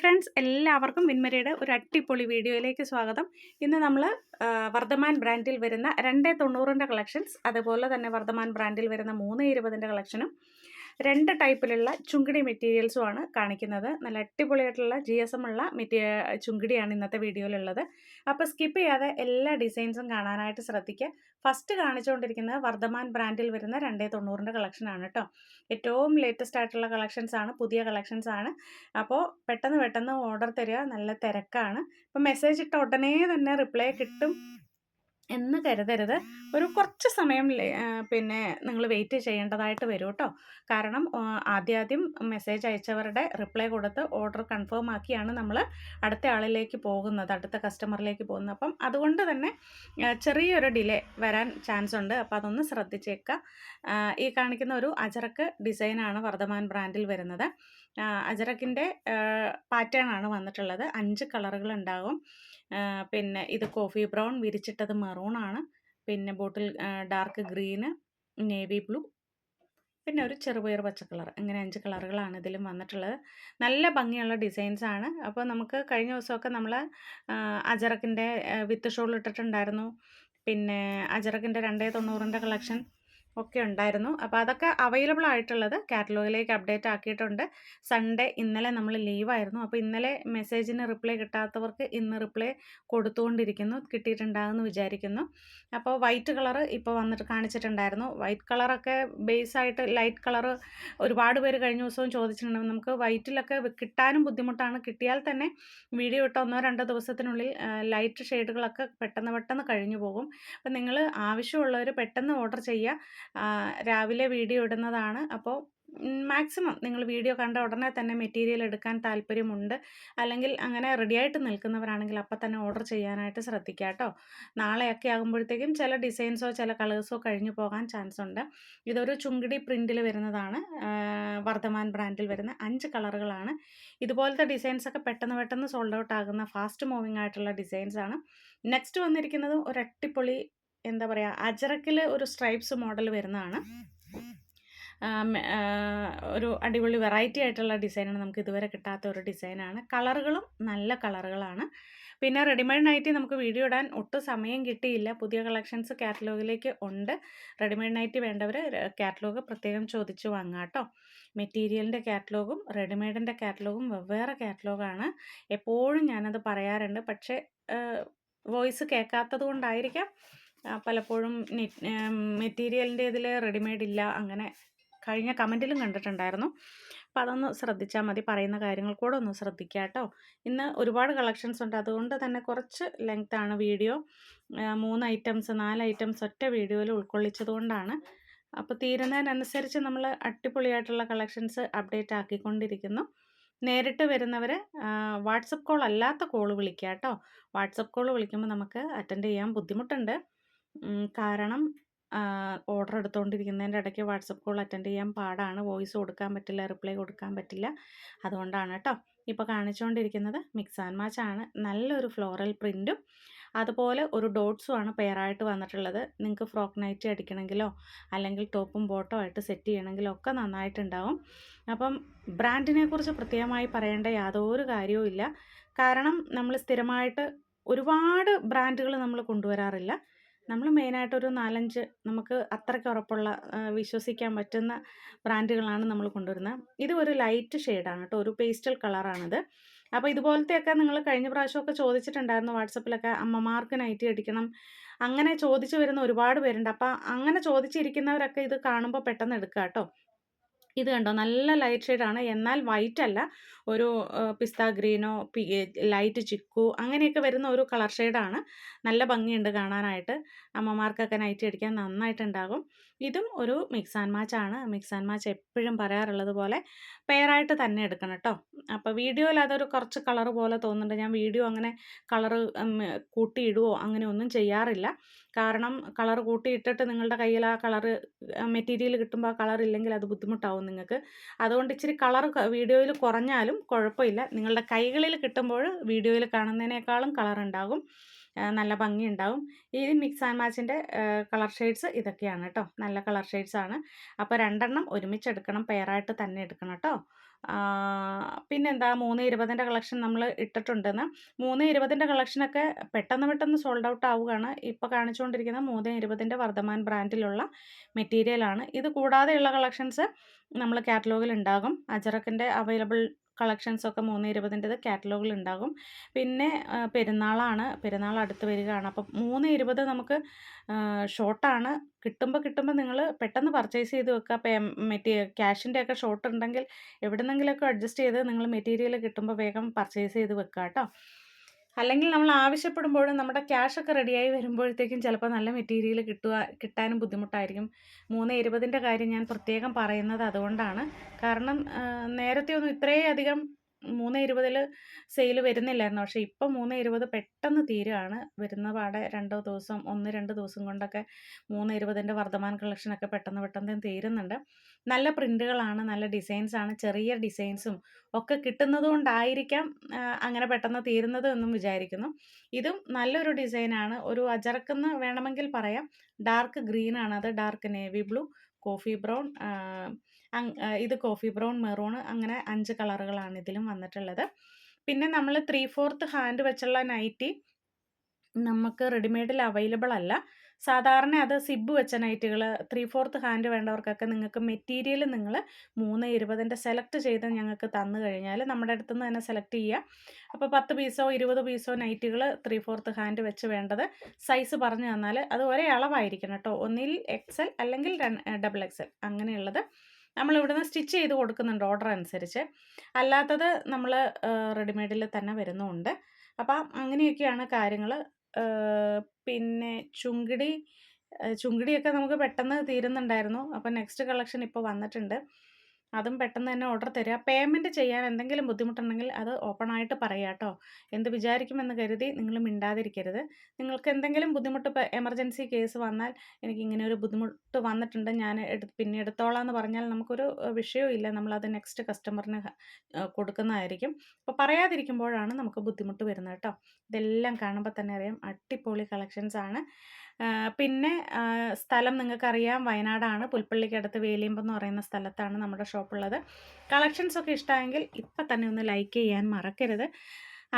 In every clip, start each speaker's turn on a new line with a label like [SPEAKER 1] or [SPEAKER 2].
[SPEAKER 1] Friends എല്ലാവർക്കും വിൻമരയുടെ ഒരു അടിപൊളി വീഡിയോയിലേക്ക് സ്വാഗതം. ഇന്ന് നമ്മൾ വർദ്ധമാൻ ബ്രാൻഡിൽ വരുന്ന രണ്ട് തൊണ്ണൂറിന്റെ കളക്ഷൻസ് അതുപോലെ തന്നെ വർദ്ധമാൻ ബ്രാൻഡിൽ വരുന്ന മൂന്ന് ഇരുപതിന്റെ കളക്ഷനും രണ്ട് ടൈപ്പിലുള്ള ചുങ്കിടി മെറ്റീരിയൽസുമാണ് കാണിക്കുന്നത്. നല്ല അടിപൊളിയായിട്ടുള്ള ജി എസ് എം ഉള്ള മെറ്റീ ചുങ്കിടിയാണ് ഇന്നത്തെ വീഡിയോയിലുള്ളത്. അപ്പോൾ സ്കിപ്പ് ചെയ്യാതെ എല്ലാ ഡിസൈൻസും കാണാനായിട്ട് ശ്രദ്ധിക്കുക. ഫസ്റ്റ് കാണിച്ചുകൊണ്ടിരിക്കുന്നത് വർദ്ധമാൻ ബ്രാൻഡിൽ വരുന്ന രണ്ടേ തൊണ്ണൂറിന്റെ കളക്ഷനാണ് കേട്ടോ ഏറ്റവും ലേറ്റസ്റ്റ് ആയിട്ടുള്ള കളക്ഷൻസ് ആണ് പുതിയ കളക്ഷൻസ് ആണ്. അപ്പോൾ പെട്ടെന്ന് പെട്ടെന്ന് ഓർഡർ തരിക നല്ല തിരക്കാണ്. അപ്പോൾ മെസ്സേജ് ഇട്ട ഉടനെ തന്നെ റിപ്ലൈ കിട്ടും. എന്ന് കരുതരുത്. ഒരു കുറച്ച് സമയം പിന്നെ നിങ്ങൾ വെയിറ്റ് ചെയ്യേണ്ടതായിട്ട് വരും കേട്ടോ കാരണം ആദ്യാദ്യം മെസ്സേജ് അയച്ചവരുടെ റിപ്ലൈ കൊടുത്ത് ഓർഡർ കൺഫേം ആക്കിയാണ് നമ്മൾ അടുത്ത ആളിലേക്ക് പോകുന്നത് അടുത്ത കസ്റ്റമറിലേക്ക് പോകുന്നത്. അപ്പം അതുകൊണ്ട് തന്നെ ചെറിയൊരു ഡിലേ വരാൻ ചാൻസ് ഉണ്ട്. അപ്പോൾ അതൊന്ന് ശ്രദ്ധിച്ചേക്കുക ഈ കാണിക്കുന്ന ഒരു അജറക്ക് ഡിസൈനാണ് വർദ്ധമാൻ ബ്രാൻഡിൽ വരുന്നത്. അജറക്കിന്റെ പാറ്റേൺ ആണ് വന്നിട്ടുള്ളത്. അഞ്ച് കളറുകൾ ഉണ്ടാകും. പിന്നെ ഇത് കോഫി ബ്രൗൺ വിരിച്ചിട്ടത് മെറൂൺ ആണ് പിന്നെ bottle dark green navy blue. പിന്നെ ഒരു ചെറുപയർ പച്ച കളർ ഇങ്ങനെ അഞ്ച് കളറുകളാണ് ഇതിലും വന്നിട്ടുള്ളത്. നല്ല ഭംഗിയുള്ള ഡിസൈൻസ് ആണ്. അപ്പോൾ നമുക്ക് കഴിഞ്ഞ ദിവസമൊക്കെ നമ്മൾ അജറക്കിന്റെ വിത്ത് ഷോൾ ഇട്ടിട്ടുണ്ടായിരുന്നു. പിന്നെ അജറക്കിന്റെ രണ്ടേ തൊണ്ണൂറിന്റെ കളക്ഷൻ. ഒക്കെ ഉണ്ടായിരുന്നു. അപ്പോൾ അതൊക്കെ അവൈലബിൾ ആയിട്ടുള്ളത് കാറ്റലോഗിലേക്ക് അപ്ഡേറ്റ് ആക്കിയിട്ടുണ്ട്. സൺഡേ ഇന്നലെ നമ്മൾ ലീവായിരുന്നു അപ്പോൾ ഇന്നലെ മെസ്സേജിന് റിപ്ലൈ കിട്ടാത്തവർക്ക് ഇന്ന് റിപ്ലൈ കൊടുത്തുകൊണ്ടിരിക്കുന്നു. കിട്ടിയിട്ടുണ്ടാകുമെന്ന് വിചാരിക്കുന്നു. അപ്പോൾ വൈറ്റ് കളർ ഇപ്പോൾ വന്നിട്ട് കാണിച്ചിട്ടുണ്ടായിരുന്നു. വൈറ്റ് കളറൊക്കെ ബേസ് ആയിട്ട് ലൈറ്റ് കളർ ഒരുപാട് പേര് കഴിഞ്ഞ ദിവസവും ചോദിച്ചിട്ടുണ്ടെങ്കിൽ നമുക്ക് വൈറ്റിലൊക്കെ കിട്ടാനും ബുദ്ധിമുട്ടാണ്. കിട്ടിയാൽ തന്നെ വീഡിയോ ഇട്ട ഒന്നോ രണ്ടോ ദിവസത്തിനുള്ളിൽ ലൈറ്റ് ഷെയ്ഡുകളൊക്കെ പെട്ടെന്ന് പെട്ടെന്ന് കഴിഞ്ഞു പോകും. അപ്പം നിങ്ങൾ ആവശ്യമുള്ളവർ പെട്ടെന്ന് ഓർഡർ ചെയ്യുക. രാവിലെ വീഡിയോ ഇടുന്നതാണ്. അപ്പോൾ മാക്സിമം നിങ്ങൾ വീഡിയോ കണ്ട ഉടനെ തന്നെ മെറ്റീരിയൽ എടുക്കാൻ താല്പര്യമുണ്ട്. അല്ലെങ്കിൽ അങ്ങനെ റെഡിയായിട്ട് നിൽക്കുന്നവരാണെങ്കിൽ അപ്പം തന്നെ ഓർഡർ ചെയ്യാനായിട്ട് ശ്രദ്ധിക്കുക കേട്ടോ. നാളെയൊക്കെ ആകുമ്പോഴത്തേക്കും ചില ഡിസൈൻസോ ചില കളേഴ്സോ കഴിഞ്ഞു പോകാൻ ചാൻസ് ഉണ്ട്. ഇതൊരു ചുങ്കിടി പ്രിന്റിൽ വരുന്നതാണ്. വർദ്ധമാൻ ബ്രാൻഡിൽ വരുന്ന അഞ്ച് കളറുകളാണ് ഇതുപോലത്തെ ഡിസൈൻസൊക്കെ പെട്ടെന്ന് പെട്ടെന്ന് സോൾഡ് ഔട്ട് ആകുന്ന ഫാസ്റ്റ് മൂവിംഗ് ആയിട്ടുള്ള ഡിസൈൻസാണ് നെക്സ്റ്റ് വന്നിരിക്കുന്നത് ഒരു എന്താ പറയുക അജറക്കിൽ ഒരു സ്ട്രൈപ്സ് മോഡൽ വരുന്നതാണ്. ഒരു അടിപൊളി വെറൈറ്റി ആയിട്ടുള്ള ഡിസൈനാണ്. നമുക്ക് ഇതുവരെ കിട്ടാത്ത ഒരു ഡിസൈനാണ്. കളറുകളും നല്ല കളറുകളാണ്. പിന്നെ റെഡിമെയ്ഡ് നൈറ്റി നമുക്ക് വീഡിയോ ഇടാൻ ഒട്ടും സമയം കിട്ടിയില്ല. പുതിയ കളക്ഷൻസ് കാറ്റലോഗിലേക്ക് ഉണ്ട്. റെഡിമെയ്ഡ് നൈറ്റി വേണ്ടവർ കാറ്റലോഗ് പ്രത്യേകം ചോദിച്ച് വാങ്ങാം കേട്ടോ. മെറ്റീരിയലിന്റെ കാറ്റലോഗും റെഡിമെയ്ഡിന്റെ കാറ്റലോഗും വെവ്വേറെ കാറ്റലോഗാണ്. എപ്പോഴും ഞാനത് പറയാറുണ്ട്. പക്ഷേ വോയിസ് കേൾക്കാത്തത് കൊണ്ടായിരിക്കാം. പലപ്പോഴും മെറ്റീരിയലിന്റെ ഇതിൽ റെഡിമെയ്ഡ് ഇല്ല. അങ്ങനെ കഴിഞ്ഞ കമന്റിലും കണ്ടിട്ടുണ്ടായിരുന്നു. അപ്പോൾ അതൊന്ന് ശ്രദ്ധിച്ചാൽ മതി. പറയുന്ന കാര്യങ്ങൾ കൂടെ ഒന്ന് ശ്രദ്ധിക്കുക കേട്ടോ ഇന്ന് ഒരുപാട് കളക്ഷൻസ് ഉണ്ട്. അതുകൊണ്ട് തന്നെ കുറച്ച് ലെങ്ത്താണ് വീഡിയോ. മൂന്ന് ഐറ്റംസ് നാല് ഐറ്റംസ് ഒറ്റ വീഡിയോയിൽ ഉൾക്കൊള്ളിച്ചത് കൊണ്ടാണ്. അപ്പോൾ തീരുന്നതിനനുസരിച്ച് നമ്മൾ അടിപൊളിയായിട്ടുള്ള കളക്ഷൻസ് അപ്ഡേറ്റ് ആക്കിക്കൊണ്ടിരിക്കുന്നു. നേരിട്ട് വരുന്നവർ വാട്സപ്പ് കോൾ അല്ലാത്ത കോൾ വിളിക്കുക കേട്ടോ വാട്സപ്പ് കോൾ വിളിക്കുമ്പോൾ നമുക്ക് അറ്റൻഡ് ചെയ്യാൻ ബുദ്ധിമുട്ടുണ്ട്. കാരണം ഓർഡർ എടുത്തുകൊണ്ടിരിക്കുന്നതിന്റെ ഇടയ്ക്ക് വാട്സപ്പ് കോൾ അറ്റൻഡ് ചെയ്യാൻ പാടാണ്. വോയിസ് കൊടുക്കാൻ പറ്റില്ല റിപ്ലൈ കൊടുക്കാൻ പറ്റില്ല. അതുകൊണ്ടാണ് കേട്ടോ. ഇപ്പോൾ കാണിച്ചുകൊണ്ടിരിക്കുന്നത് മിക്സ് ആൻഡ് മാച്ച് ആണ്. നല്ലൊരു ഫ്ലോറൽ പ്രിന്റും അതുപോലെ ഒരു ഡോട്ട്സും ആണ് പെയറായിട്ട് വന്നിട്ടുള്ളത്. നിങ്ങൾക്ക് ഫ്രോക്ക് നൈറ്റ് അടിക്കണമെങ്കിലോ അല്ലെങ്കിൽ ടോപ്പും ബോട്ടോ ആയിട്ട് സെറ്റ് ചെയ്യണമെങ്കിലോ ഒക്കെ നന്നായിട്ടുണ്ടാവും. അപ്പം ബ്രാൻഡിനെ കുറിച്ച് പ്രത്യേകമായി പറയേണ്ട യാതൊരു കാര്യവും കാരണം നമ്മൾ സ്ഥിരമായിട്ട് ഒരുപാട് ബ്രാൻഡുകൾ നമ്മൾ കൊണ്ടുവരാറില്ല. നമ്മൾ മെയിനായിട്ട് ഒരു നാലഞ്ച് നമുക്ക് അത്രയ്ക്ക് ഉറപ്പുള്ള വിശ്വസിക്കാൻ പറ്റുന്ന ബ്രാൻഡുകളാണ് നമ്മൾ കൊണ്ടുവരുന്നത് ഇത് ഒരു ലൈറ്റ് ഷെയ്ഡാണ് കേട്ടോ. ഒരു പേസ്റ്റൽ കളറാണിത്. അപ്പോൾ ഇതുപോലത്തെയൊക്കെ നിങ്ങൾ കഴിഞ്ഞ പ്രാവശ്യമൊക്കെ ചോദിച്ചിട്ടുണ്ടായിരുന്നു വാട്സപ്പിലൊക്കെ അമ്മമാർക്ക് നൈറ്റി അടിക്കണം. അങ്ങനെ ചോദിച്ചു വരുന്ന ഒരുപാട് പേരുണ്ട്. അപ്പോൾ അങ്ങനെ ചോദിച്ചിരിക്കുന്നവരൊക്കെ ഇത് കാണുമ്പോൾ പെട്ടെന്ന് എടുക്കുക കേട്ടോ. ഇത് കണ്ടോ? നല്ല ലൈറ്റ് ഷെയ്ഡാണ് എന്നാൽ വൈറ്റ് അല്ല. ഒരു പിസ്ത ഗ്രീനോ ലൈറ്റ് ചിക്കു അങ്ങനെയൊക്കെ വരുന്ന ഒരു കളർ ഷെയ്ഡാണ് നല്ല ഭംഗിയുണ്ട് കാണാനായിട്ട്. അമ്മമാർക്കൊക്കെ നൈറ്റ് അടിക്കാൻ നന്നായിട്ടുണ്ടാകും. ഇതും ഒരു മിക്സ് ആൻഡ് മാച്ച് ആണ്. മിക്സ് ആൻഡ് മാച്ച് എപ്പോഴും പറയാറുള്ളത് പോലെ പെയറായിട്ട് തന്നെ എടുക്കണം കേട്ടോ അപ്പോൾ വീഡിയോയിൽ അതൊരു കുറച്ച് കളർ പോലെ തോന്നുന്നുണ്ട്. ഞാൻ വീഡിയോ അങ്ങനെ കളർ കൂട്ടിയിടുവോ? അങ്ങനെ ഒന്നും ചെയ്യാറില്ല. കാരണം കളർ കൂട്ടിയിട്ടിട്ട് നിങ്ങളുടെ കയ്യിൽ ആ കളർ മെറ്റീരിയൽ കിട്ടുമ്പോൾ ആ കളർ ഇല്ലെങ്കിൽ അത് ബുദ്ധിമുട്ടാവും നിങ്ങൾക്ക്. അതുകൊണ്ട് ഇച്ചിരി കളർ വീഡിയോയിൽ കുറഞ്ഞാലും കുഴപ്പമില്ല. നിങ്ങളുടെ കൈകളിൽ കിട്ടുമ്പോൾ വീഡിയോയിൽ കാണുന്നതിനേക്കാളും കളർ ഉണ്ടാകും. നല്ല ഭംഗിയുണ്ടാവും ഈ മിക്സ് ആൻഡ് മാച്ചിന്റെ കളർ ഷെയ്ഡ്സ് ഇതൊക്കെയാണ് കേട്ടോ നല്ല കളർ ഷെയ്ഡ്സ് ആണ്. അപ്പോൾ രണ്ടെണ്ണം ഒരുമിച്ച് എടുക്കണം പെയറായിട്ട് തന്നെ എടുക്കണം കേട്ടോ പിന്നെന്താ മൂന്ന് ഇരുപതിന്റെ കളക്ഷൻ നമ്മൾ ഇട്ടിട്ടുണ്ടെന്ന്. മൂന്ന് ഇരുപതിന്റെ കളക്ഷനൊക്കെ പെട്ടെന്ന് പെട്ടെന്ന് സോൾഡ് ഔട്ട് ആവുകയാണ്. ഇപ്പോൾ കാണിച്ചുകൊണ്ടിരിക്കുന്ന മൂന്ന് ഇരുപതിന്റെ വർദ്ധമാൻ ബ്രാൻഡിലുള്ള മെറ്റീരിയലാണ് ഇത് കൂടാതെയുള്ള കളക്ഷൻസ് നമ്മൾ കാറ്റലോഗിൽ ഉണ്ടാകും. അജറക്കിന്റെ അവൈലബിൾ കളക്ഷൻസൊക്കെ മൂന്ന് ഇരുപതിന്റെത് കാറ്റലോഗിൽ ഉണ്ടാകും. പിന്നെ പെരുന്നാളാണ്. പെരുന്നാൾ അടുത്ത് വരികയാണ്. അപ്പം മൂന്ന് ഇരുപത് നമുക്ക് ഷോർട്ടാണ് കിട്ടുമ്പോൾ കിട്ടുമ്പോൾ നിങ്ങൾ പെട്ടെന്ന് പർച്ചേസ് ചെയ്ത് വെക്കുക. പേ മെറ്റീരിയൽ ക്യാഷിന്റെ ഒക്കെ ഷോർട്ട് ഉണ്ടെങ്കിൽ എവിടെ നിന്നെങ്കിലുമൊക്കെ അഡ്ജസ്റ്റ് ചെയ്ത് നിങ്ങൾ മെറ്റീരിയൽ കിട്ടുമ്പോൾ വേഗം പർച്ചേസ് ചെയ്ത് വെക്കുക കേട്ടോ. അല്ലെങ്കിൽ നമ്മൾ ആവശ്യപ്പെടുമ്പോഴും നമ്മുടെ ക്യാഷൊക്കെ റെഡിയായി വരുമ്പോഴത്തേക്കും ചിലപ്പോൾ നല്ല മെറ്റീരിയൽ കിട്ടുക കിട്ടാനും ബുദ്ധിമുട്ടായിരിക്കും. മൂന്ന് ഇരുപതിന്റെ കാര്യം ഞാൻ പ്രത്യേകം പറയുന്നത് അതുകൊണ്ടാണ്. കാരണം നേരത്തെ ഒന്നും ഇത്രയധികം മൂന്ന് ഇരുപതിൽ സെയിൽ വരുന്നില്ലായിരുന്നു. പക്ഷേ ഇപ്പം മൂന്ന് ഇരുപത് പെട്ടെന്ന് തീരുകയാണ് വരുന്ന പാടെ രണ്ടോ ദിവസം ഒന്ന് രണ്ട് ദിവസം കൊണ്ടൊക്കെ മൂന്ന് ഇരുപതിന്റെ വർദ്ധമാൻ കളക്ഷനൊക്കെ പെട്ടെന്ന് പെട്ടെന്ന് തീരുന്നുണ്ട്. നല്ല പ്രിന്റുകളാണ് നല്ല ഡിസൈൻസാണ് ചെറിയ ഡിസൈൻസും ഒക്കെ കിട്ടുന്നത് കൊണ്ടായിരിക്കാം അങ്ങനെ പെട്ടെന്ന് തീരുന്നത് എന്നും വിചാരിക്കുന്നു. ഇതും നല്ലൊരു ഡിസൈനാണ്. ഒരു അജറക്കെന്ന് വേണമെങ്കിൽ പറയാം. ഡാർക്ക് ഗ്രീനാണ്. അത് dark navy blue. Coffee brown ഇത് കോഫി ബ്രൗൺ മെറൂൺ അങ്ങനെ അഞ്ച് കളറുകളാണ് ഇതിലും വന്നിട്ടുള്ളത്. പിന്നെ നമ്മൾ ത്രീ ഫോർത്ത് ഹാൻഡ് വെച്ചുള്ള നൈറ്റി നമുക്ക് റെഡിമെയ്ഡിൽ അവൈലബിൾ അല്ല. സാധാരണ അത് സിബ് വെച്ച നൈറ്റുകൾ ത്രീ ഫോർത്ത് ഹാൻഡ് വേണ്ടവർക്കൊക്കെ നിങ്ങൾക്ക് മെറ്റീരിയൽ നിങ്ങൾ മൂന്ന് ഇരുപതിന്റെ സെലക്ട് ചെയ്ത് ഞങ്ങൾക്ക് തന്നു കഴിഞ്ഞാൽ നമ്മുടെ അടുത്ത് നിന്ന് തന്നെ സെലക്ട് ചെയ്യുക അപ്പോൾ പത്ത് പീസോ ഇരുപത് പീസോ നൈറ്റുകൾ ത്രീ ഫോർത്ത് ഹാൻഡ് വെച്ച് വേണ്ടത് സൈസ് പറഞ്ഞു തന്നാൽ അത് ഒരേ അളവായിരിക്കണം കേട്ടോ. ഒന്നിൽ എക്സൽ അല്ലെങ്കിൽ ഡബിൾ എക്സൽ അങ്ങനെയുള്ളത് നമ്മൾ ഇവിടുന്ന് സ്റ്റിച്ച് ചെയ്ത് കൊടുക്കുന്നുണ്ട് ഓർഡർ അനുസരിച്ച്. അല്ലാത്തത് നമ്മൾ റെഡിമെയ്ഡിൽ തന്നെ വരുന്നുമുണ്ട് അപ്പം അങ്ങനെയൊക്കെയാണ് കാര്യങ്ങൾ പിന്നെ ചുങ്കിടി ചുങ്കിടിയൊക്കെ നമുക്ക് പെട്ടെന്ന് തീരുന്നുണ്ടായിരുന്നു. അപ്പോൾ നെക്സ്റ്റ് കളക്ഷൻ ഇപ്പോൾ വന്നിട്ടുണ്ട്. അതും പെട്ടെന്ന് തന്നെ ഓർഡർ തരിക പേയ്മെന്റ് ചെയ്യാൻ എന്തെങ്കിലും ബുദ്ധിമുട്ടുണ്ടെങ്കിൽ അത് ഓപ്പൺ ആയിട്ട് പറയുക കേട്ടോ എന്ത് വിചാരിക്കുമെന്ന് കരുതി നിങ്ങൾ മിണ്ടാതിരിക്കരുത്. നിങ്ങൾക്ക് എന്തെങ്കിലും ബുദ്ധിമുട്ട് എമർജൻസി കേസ് വന്നാൽ എനിക്ക് ഇങ്ങനെ ഒരു ബുദ്ധിമുട്ട് വന്നിട്ടുണ്ട് ഞാൻ എടു പിന്നെ എടുത്തോളാം എന്ന് പറഞ്ഞാൽ നമുക്കൊരു വിഷയവും ഇല്ല. നമ്മളത് നെക്സ്റ്റ് കസ്റ്റമറിന് കൊടുക്കുന്നതായിരിക്കും. അപ്പോൾ പറയാതിരിക്കുമ്പോഴാണ് നമുക്ക് ബുദ്ധിമുട്ട് വരുന്നത് കേട്ടോ ഇതെല്ലാം കാണുമ്പോൾ തന്നെ അറിയാം. അടിപൊളി കളക്ഷൻസ് ആണ്. പിന്നെ സ്ഥലം നിങ്ങൾക്കറിയാം. വയനാടാണ്. പുൽപ്പള്ളിക്കടുത്ത് വേലിയമ്പം എന്ന് പറയുന്ന സ്ഥലത്താണ് നമ്മുടെ ഷോപ്പുള്ളത്. കളക്ഷൻസൊക്കെ ഇഷ്ടമായെങ്കിൽ ഇപ്പം തന്നെ ഒന്ന് ലൈക്ക് ചെയ്യാൻ മറക്കരുത്.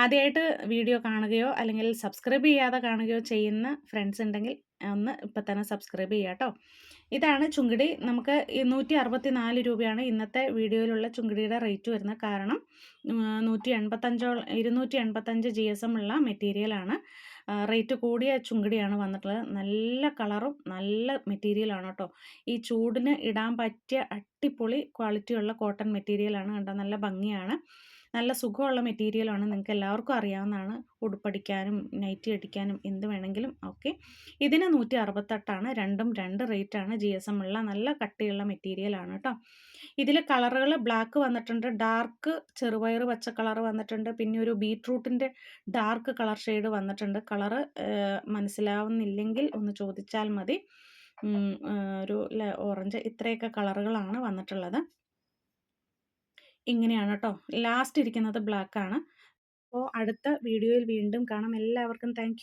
[SPEAKER 1] ആദ്യമായിട്ട് വീഡിയോ കാണുകയോ അല്ലെങ്കിൽ സബ്സ്ക്രൈബ് ചെയ്യാതെ കാണുകയോ ചെയ്യുന്ന ഫ്രണ്ട്സ് ഉണ്ടെങ്കിൽ ഒന്ന് ഇപ്പം തന്നെ സബ്സ്ക്രൈബ് ചെയ്യാം കേട്ടോ. ഇതാണ് ചുങ്കിടി. നമുക്ക് നൂറ്റി അറുപത്തി നാല് രൂപയാണ് ഇന്നത്തെ വീഡിയോയിലുള്ള ചുങ്കിടിയുടെ റേറ്റ് വരുന്നത്. കാരണം നൂറ്റി എൺപത്തഞ്ചോ ഇരുന്നൂറ്റി എൺപത്തഞ്ച് ജി എസ് എം ഉള്ള മെറ്റീരിയലാണ് റേറ്റ് കൂടിയ ചുങ്കിടിയാണ് വന്നിട്ടുള്ളത്. നല്ല കളറും നല്ല മെറ്റീരിയലാണ് കേട്ടോ. ഈ ചൂടിന് ഇടാൻ പറ്റിയ അടിപൊളി ക്വാളിറ്റിയുള്ള കോട്ടൺ മെറ്റീരിയലാണ് കണ്ടോ. നല്ല ഭംഗിയാണ്. നല്ല സുഖമുള്ള മെറ്റീരിയലാണ് നിങ്ങൾക്ക് എല്ലാവർക്കും അറിയാവുന്നതാണ്. ഉടുപ്പടിക്കാനും നൈറ്റി അടിക്കാനും എന്ത് വേണമെങ്കിലും. ഓക്കെ. ഇതിന് നൂറ്റി അറുപത്തെട്ടാണ് രണ്ടും രണ്ട് റേറ്റാണ്. ജി എസ് എം ഉള്ള നല്ല കട്ടിയുള്ള മെറ്റീരിയലാണ് കേട്ടോ. ഇതിൽ കളറുകൾ ബ്ലാക്ക് വന്നിട്ടുണ്ട്. ഡാർക്ക് ചെറുപയർ പച്ച കളർ വന്നിട്ടുണ്ട്. പിന്നെ ഒരു ബീട്രൂട്ടിന്റെ ഡാർക്ക് കളർ ഷെയ്ഡ് വന്നിട്ടുണ്ട്. കളറ് മനസ്സിലാവുന്നില്ലെങ്കിൽ ഒന്ന് ചോദിച്ചാൽ മതി. ഒരു ഓറഞ്ച് ഇത്രയൊക്കെ കളറുകളാണ് വന്നിട്ടുള്ളത്. ഇങ്ങനെയാണ് കേട്ടോ ലാസ്റ്റ് ഇരിക്കുന്നത് ബ്ലാക്കാണ് അപ്പോൾ അടുത്ത വീഡിയോയിൽ വീണ്ടും കാണാം. എല്ലാവർക്കും താങ്ക്